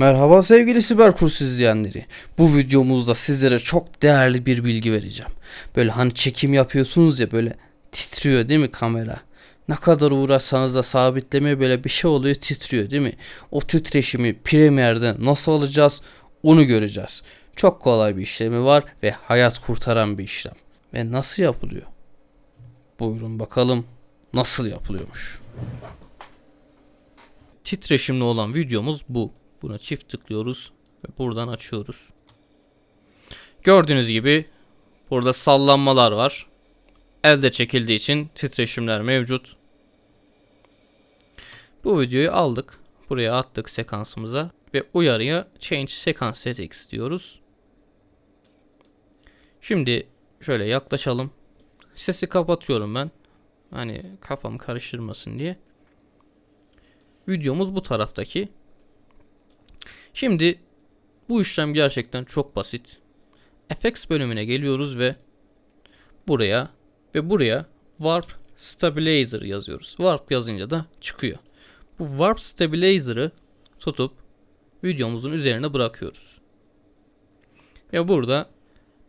Merhaba sevgili siber kurs izleyenleri. Bu videomuzda sizlere çok değerli bir bilgi vereceğim. Böyle hani çekim yapıyorsunuz ya böyle titriyor değil mi kamera? Ne kadar uğraşsanız da sabitlemeye böyle bir şey oluyor titriyor değil mi? O titreşimi Premiere'de nasıl alacağız onu göreceğiz. Çok kolay bir işlemi var ve hayat kurtaran bir işlem. Ve nasıl yapılıyor? Buyurun bakalım nasıl yapılıyormuş. Titreşimli olan videomuz bu. Buna çift tıklıyoruz ve buradan açıyoruz. Gördüğünüz gibi burada sallanmalar var. Elde çekildiği için titreşimler mevcut. Bu videoyu aldık. Buraya attık sekansımıza ve uyarıya Change Sequence Settings diyoruz. Şimdi şöyle yaklaşalım. Sesi kapatıyorum ben. Hani kafam karıştırmasın diye. Videomuz bu taraftaki. Şimdi bu işlem gerçekten çok basit. FX bölümüne geliyoruz ve buraya ve buraya Warp Stabilizer yazıyoruz. Warp yazınca da çıkıyor. Bu Warp Stabilizer'ı tutup videomuzun üzerine bırakıyoruz. Ve burada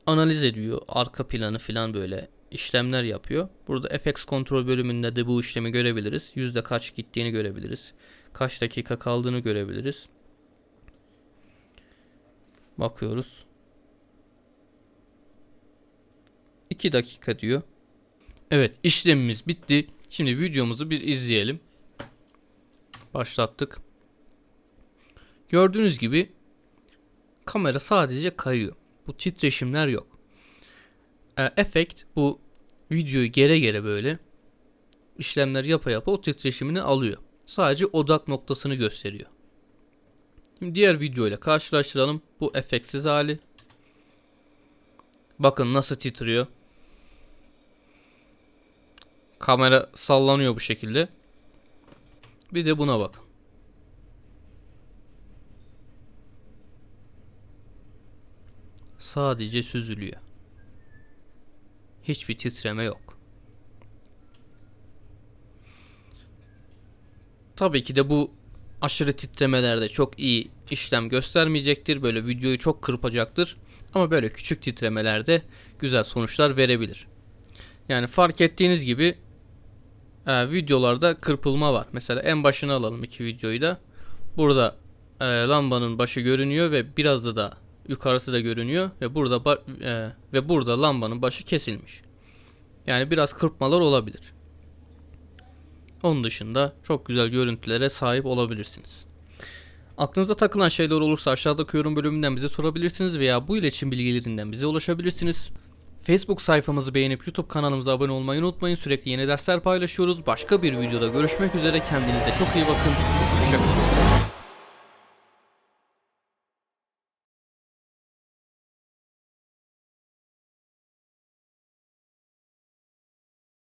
analiz ediyor. Arka planı falan böyle işlemler yapıyor. Burada FX kontrol bölümünde de bu işlemi görebiliriz. Yüzde kaç gittiğini görebiliriz. Kaç dakika kaldığını görebiliriz. Bakıyoruz. 2 dakika diyor. Evet işlemimiz bitti. Şimdi videomuzu bir izleyelim. Başlattık. Gördüğünüz gibi kamera sadece kayıyor. Bu titreşimler yok. E, efekt bu videoyu gere gere böyle işlemler yapa yapa o titreşimini alıyor. Sadece odak noktasını gösteriyor. Şimdi diğer video ile karşılaştıralım. Bu efektsiz hali. Bakın nasıl titriyor. Kamera sallanıyor bu şekilde. Bir de buna bakın. Sadece süzülüyor. Hiçbir titreme yok. Tabii ki de bu aşırı titremelerde çok iyi işlem göstermeyecektir. Böyle videoyu çok kırpacaktır. Ama böyle küçük titremelerde güzel sonuçlar verebilir. Yani fark ettiğiniz gibi e, videolarda kırpılma var. Mesela en başına alalım iki videoyu da. Burada e, lambanın başı görünüyor ve biraz da da yukarısı da görünüyor ve burada e, ve burada lambanın başı kesilmiş. Yani biraz kırpmalar olabilir. Onun dışında çok güzel görüntülere sahip olabilirsiniz. Aklınıza takılan şeyler olursa aşağıdaki yorum bölümünden bize sorabilirsiniz veya bu iletişim bilgilerinden bize ulaşabilirsiniz. Facebook sayfamızı beğenip YouTube kanalımıza abone olmayı unutmayın. Sürekli yeni dersler paylaşıyoruz. Başka bir videoda görüşmek üzere. Kendinize çok iyi bakın. Hoşçakalın.